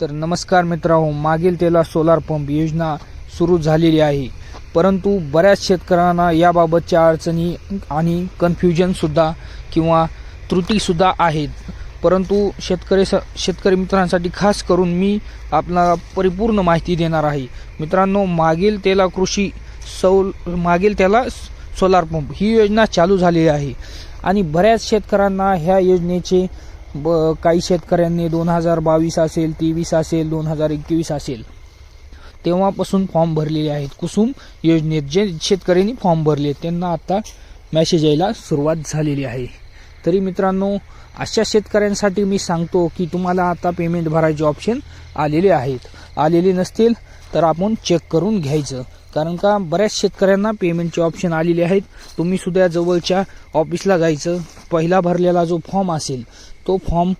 तर नमस्कार मित्रांनो मागील त्याला सोलार पंप योजना सुरू झालेली आहे. परंतु बऱ्याच शेतकऱ्यांना याबाबतच्या अडचणी आणि कन्फ्युजनसुद्धा किंवा त्रुटीसुद्धा आहेत. परंतु शेतकरी स शेतकरी मित्रांसाठी खास करून मी आपल्याला परिपूर्ण माहिती देणार आहे. मित्रांनो मागील त्याला कृषी सौल मागील त्याला सोलार पंप ही योजना चालू झालेली आहे. आणि बऱ्याच शेतकऱ्यांना ह्या योजनेचे ब काही शेतकऱ्यांनी दोन हजार बावीस असेल तेवीस असेल दोन हजार एकवीस असेल तेव्हापासून फॉर्म भरलेले आहेत. कुसुम योजनेत जे शेतकऱ्यांनी फॉर्म भरले त्यांना आता मॅसेज यायला सुरुवात झालेली आहे. तरी मित्रांनो अशा शेतकऱ्यांसाठी मी सांगतो की तुम्हाला आता पेमेंट भरायचे ऑप्शन आलेले आहेत. आलेले नसतील तर आपण चेक करून घ्यायचं. कारण का बऱ्याच शेतकऱ्यांना पेमेंटचे ऑप्शन आलेले आहेत. तुम्ही सुद्धा जवळच्या ऑफिसला जायचं. पहिला भरलेला जो फॉर्म असेल तो फॉर्म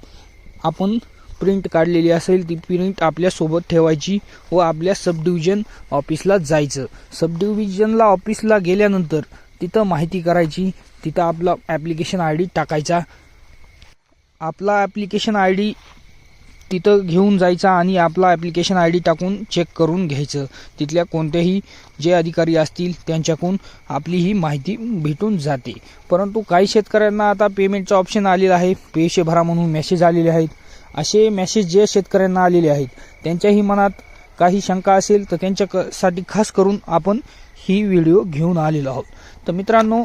आपण प्रिंट काढलेली असेल ती प्रिंट आपल्यासोबत ठेवायची व आपल्या सबडिव्हिजन ऑफिसला जायचं. सब डिव्हिजनला ऑफिसला गेल्यानंतर तिथं माहिती करायची. तिथं आपला ॲप्लिकेशन आय डी टाकायचा. आपला ॲप्लिकेशन आय डी तिथं घेऊन जायचा आणि आपला ॲप्लिकेशन आय डी टाकून चेक करून घ्यायचं. तिथल्या कोणतेही जे अधिकारी असतील त्यांच्याकडून आपली ही माहिती भेटून जाते. परंतु काही शेतकऱ्यांना आता पेमेंटचं ऑप्शन आलेला आहे. पैसे भरा म्हणून मेसेज आलेले आहेत. असे मेसेज जे शेतकऱ्यांना आलेले आहेत त्यांच्याही मनात काही शंका असेल तर त्यांच्यासाठी खास करून आपण ही व्हिडिओ घेऊन आलेलो आहोत. तर मित्रांनो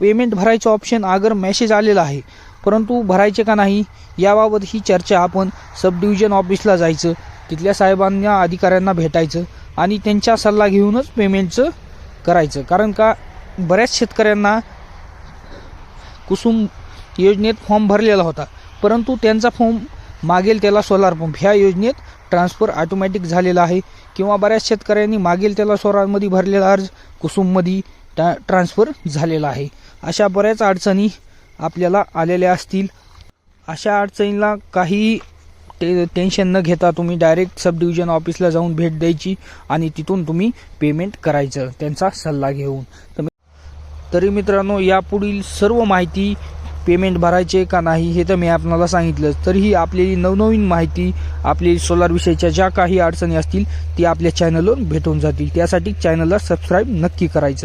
पेमेंट भरायचं ऑप्शन अगर मेसेज आलेला आहे परंतु भरायचे का नाही याबाबत ही चर्चा आपण सब डिव्हिजन ऑफिसला जायचं तिथल्या साहेबांना अधिकाऱ्यांना भेटायचं आणि त्यांचा सल्ला घेऊनच पेमेंटचं करायचं. कारण का बऱ्याच शेतकऱ्यांना कुसुम योजनेत फॉर्म भरलेला होता परंतु त्यांचा फॉर्म मागेल त्याला सोलार पंप ह्या योजनेत ट्रान्सफर ऑटोमॅटिक झालेला आहे किंवा बऱ्याच शेतकऱ्यांनी मागील त्याला सोलारमध्ये भरलेला अर्ज कुसुममध्ये ट्रा ट्रान्सफर झालेला आहे. अशा बऱ्याच अडचणी आपल्याला आलेल्या असतील. अशा अडचणीला काही ते टेन्शन न घेता तुम्ही डायरेक्ट सब डिव्हिजन ऑफिसला जाऊन भेट द्यायची आणि तिथून तुम्ही पेमेंट करायचं त्यांचा सल्ला घेऊन. तरी मित्रांनो यापुढील सर्व माहिती पेमेंट भरायचे का नाही हे तर मी आपणाला सांगितलं तरीही आपली नवनवीन माहिती आपली सोलारविषयीच्या ज्या काही अडचणी असतील ती आपल्या चॅनलवर भेटून जातील. त्यासाठी चॅनलला सबस्क्राईब नक्की करायचं.